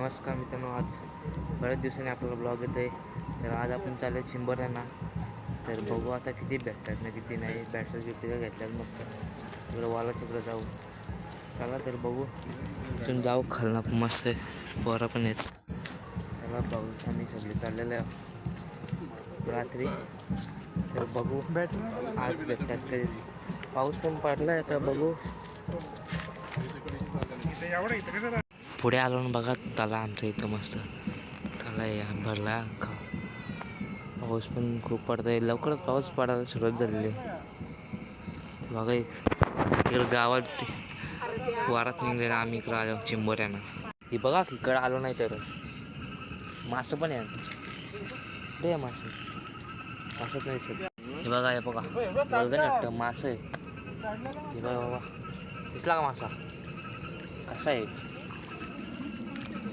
नमस्कार मित्रांनो आज बऱ्याच दिवसांनी आपल्याला ब्लॉग येतो आहे तर आज आपण चालू आहे चिंबऱ्यांना तर बघू आता किती भेटतात ना किती नाही. बॅटरी बिटरी घेतल्यात मस्त. तिकडं वाला तिकडं जाऊ. चला तर बघू. इथून जाऊ खालना पण मस्त आहे. पोरं पण आहेत. चला पाऊस आम्ही सगळे चाललेलं आहे. रात्री. तर बघू. आज भेटतात कधी पाऊस पण पडला आहे तर बघू पुढे आलो ना बघा तला आमच्या इथं मस्त. तला या भरला अख्खा. पाऊस पण खूप पडतोय. आहे लवकरच पाऊस पडायला सुरुवात झालेली आहे. बघा इकडं गावात वारात निघले ना आम्ही इकडं आलो चिंबोऱ्यानं. ही बघा इकडं आलो नाही तर. मासं पण आहे मासे मासं नाही सर हे बघा हे बघा. बघा वाटतं मासं आहे हे बघा बाबा दिसला का मासा? कसा आहे?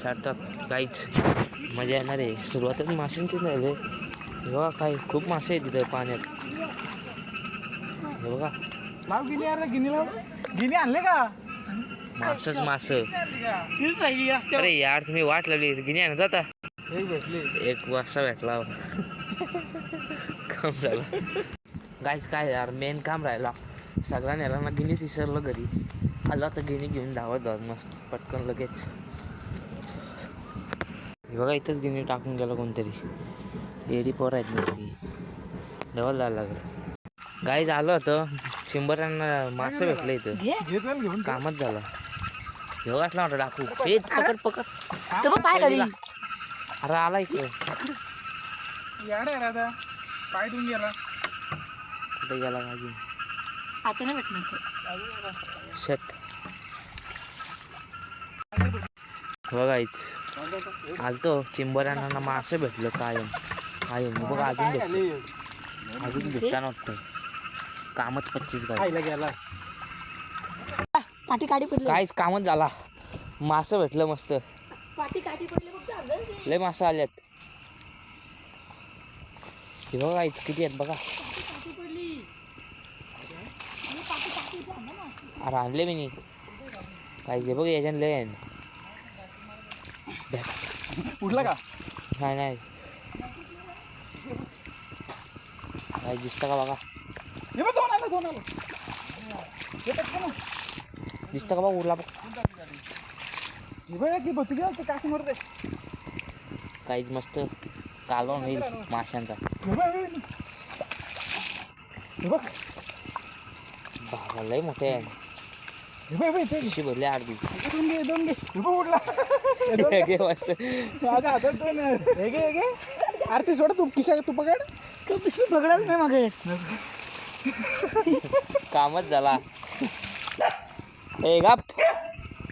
चारतात काहीच मजा येणार आहे. सुरुवातच माशांचीच नाही रे. हे बघा काय खूप मासे आहेत तिथे पाण्यात. बघा. लाव गिनी यार गिनी लाव. गिनी आणले का? मासच मास. तीच राहिली अरे यार तुम्ही वाट लावली. गिनी आहे ना जाता एक भेटली. एक वाजता भेटला. काम झालं. गायच काय यार मेन काम राहिला. सगळ्यांना गिनीच विसरलं घरी. आलं आता गिनी घेऊन धावत जात मस्त. पटकन लगेच. बघा इथंच गिनी टाकून गेलं कोणतरी. एडी पोर आहेत नुसती डबल जायला लागलं. गाई झालं होतं. चिंबऱ्यांना मासे भेटलं इथं. कामच झालं. हे बघा असला होता टाकू हे पकड पकड. तर मग पाय अरे आला इकडं पाय ठेवून गेला. कुठे गेला अजून आता नाही भेटणार शट. बघा इथं. आलतो चिंबऱ्यांना ना मासे भेटलं कायम. कायम. बघा अजून भेटलं. अजून भेटता नव्हतं. कामच पच्चीस गेला पाठी काठी पडली. काहीच कामच झाला. मासं भेटलं मस्त. पाठी काठी पडली बघ. लय मासं आल्यात. हे बघा इथं किती आहेत बघा. अरे आणले मी नी. काय जे बघ याच्यानं लय आहे उठला का? नाही नाही. काय दिसतं का बघा? हे बघ दोन आलं दोन आलं. हे पटकन. दिसतं का बघ उरला बघ. हे बघ की घ्या काकी मरते काहीच मस्त कालवण होईल माशांचा. हे बघ. बाबा लय मोठे आहे. बघ हे बघ इथे. कशी भरली अर्धी हे दोन घे दोन घे. हे बघ उठला हे दोन घे. घे मस्त. माझ्या हातात दोन आहे. हे घे हे घे. अरे ते सोड तू किशा तू पकड. तो पिशवी पकडत नाही मागे कामच झाला. ए गाप.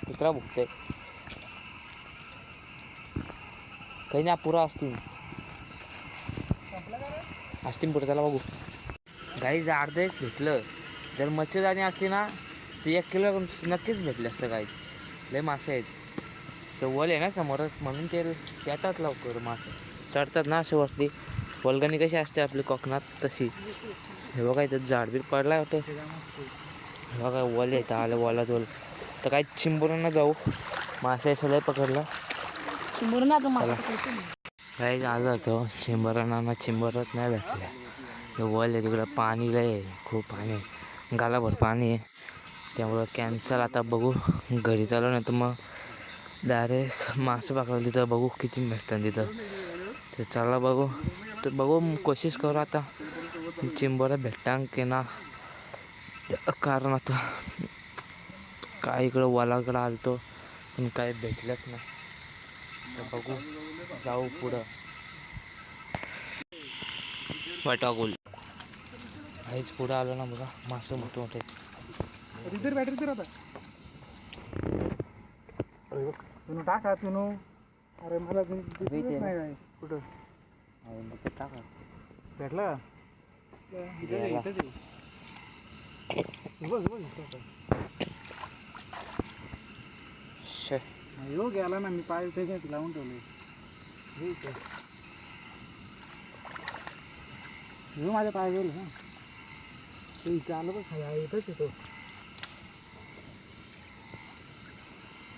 कुत्रा भुकते काही नाही पुरा असतील. असतील पुढे त्याला बघू. गाई अर्ध भेटलं. जर मच्छरदाणी असती ना ते एक किलो नक्कीच भेटले असतं गाई लय मासे आहेत. ते वल आहे ना समोरच म्हणून ते येतात लवकर मासे. चढतात ना असे वरती. वल्गणी कशी असते आपली कोकणात तशी. हे बघा इथं झाडबीड पडला होतं हे बघा वल येतं आलं वलात वल. तर काही चिंबुरांना जाऊ. मासे असं लय पकडलं. काही झालं होतं चिंबरांना चिंबरत नाही भेटलं. वल आहे तिकडं पाणी लय आहे. खूप पाणी आहे. गालाभर पाणी आहे. त्यामुळं कॅन्सल आता बघू. घरी चालू नाही तर मग डायरेक्ट मासे पकडलं तिथं. बघू किती भेटतात तिथं. तर चला बघू. तर बघू कोशिश करू आता. चिंबोरा भेटतं की ना? कारण आता काय इकडं वलाकडं आलतो पण काय भेटलंच नाही. तर बघू. जाऊ पुढं. वटागुल काहीच पुढं आलो ना बघा. मासे मोठे मोठे इधर बॅटरी तर आता तुनु टाका तुनु. अरे मला दिसतच. नाही काय. कुठं? टाका. भेटला. हे बघ, हे गेला ना मी पाय त्याच्यात लावून ठेवले. हे माझ्या पाय गेलं ना ते इथं आलं बघ इथंच येतो.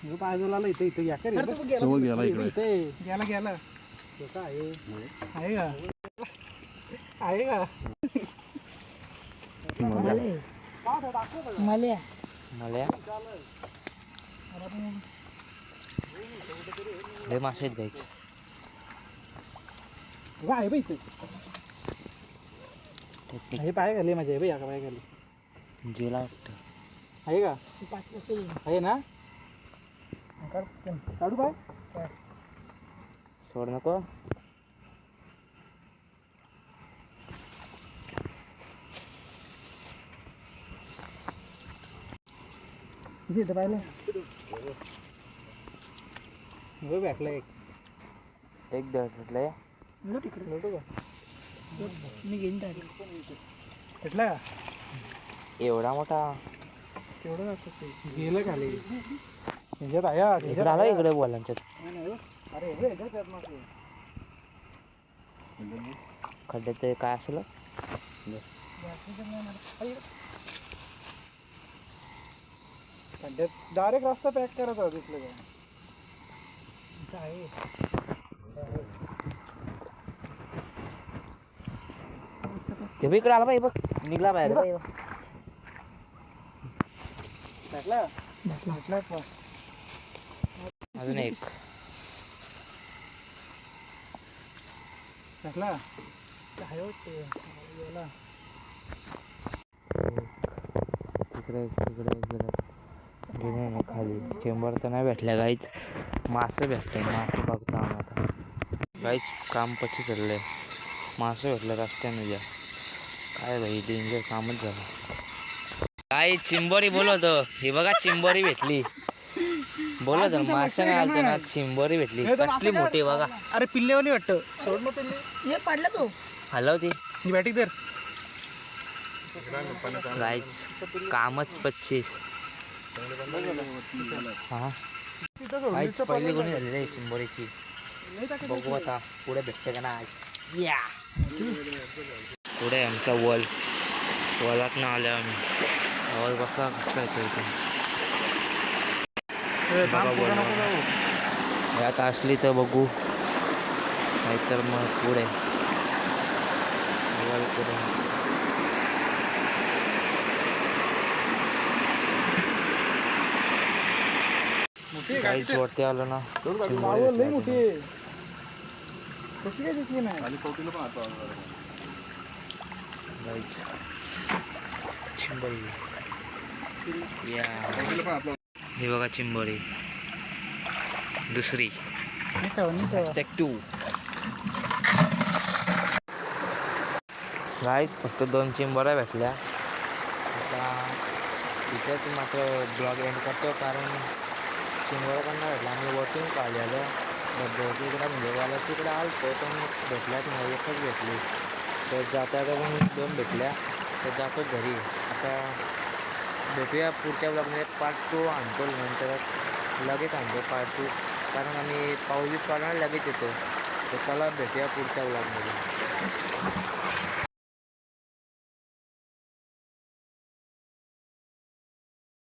हे पाय आला इथे इथे या का रे? तो गेला इकडे. इथे गेला गेला तो काय आहे आहे का आहे का मला मला लय मासे आहेत गाईच बघा, आहे बा इथे हे पाय घाले माझे आहे बा या का पाय घाले जेला वाटतं आहे का आहे ना काढ- पाय सोड नको. भेटलं एक. एक दर भेटलंय. मी. भेटला का? एवढा मोठा? तेवढं असं गेलं खाली ह्याच्यात आहे हा, ह्याच्यात इकडे आला आहे. इकडे बोलांच्यात नाही, नाही, हो. अरे हे ह्याच्यात आहेत ना ते. खड्ड्यात ते काय असलं खड्ड्यात डायरेक्ट रस्ता पॅक करत होता तिथलं काय इथं आहे ते बी इकडे आला बाई बघ निघला बाहेर बघ. भेटला भेटला का? अजून एक. भेटला. तिकडे तिकडे गेलं गेले ना खाली. चेंबर तर नाही भेटल्या गाईच मासे भेटले मासे बघतो आम्ही आता. गाईच काम पची चाललंय. मासे भेटले रस्त्याने द्या काय भाई डेंजर कामच झालं. काय चिंबोरी बोलवतो. हे बघा चिंबोरी भेटली. बोलत मासे नाही आलतो ना चिंबोरी भेटली. तर कसली मोठी बघा. अरे पिल्लेवाली वाटतं. सोड ना पिल्ले. हे पडला तो. हलवती. ही बॅटिंग तर गाईच कामच पच्चीस. हा. पहिली कोणी झालेली आहे चिंबोरीची? बघू आता पुढे भेटते का ना या पुढे आमचा वल. वलात ना आल्या आम्ही आवाज बसला कसला येतो इथे. हे. यात असली तर बघू. नाहीतर मग पुढे. काहीच गाडी. वरती आलो ना. कशी काय दिसली नाही? या. हे बघा चिंबोरी दुसरी. टू गाईज फक्त दोन चिंबोऱ्या भेटल्या. आता तिथेच मात्र ब्लॉग एंड करतो कारण चिंबोऱ्या पण नाही भेटला आम्ही वॉकिंग काढलेलं. धबधब्याच्या इकडे म्हणजे तिकडे आलतो पण भेटल्यात नाही. एकच भेटली. तर जाता जाता पण दोन भेटल्या. तर जातो घरी. आता भेटूया पुढच्या ब्लॉगमध्ये पार्ट टू आणतो नंतर. लगेच आणतो पार्ट टू कारण आम्ही पाऊस बीस पाडणार लगेच येतो. तर चला भेटूया पुढच्या ब्लॉगमध्ये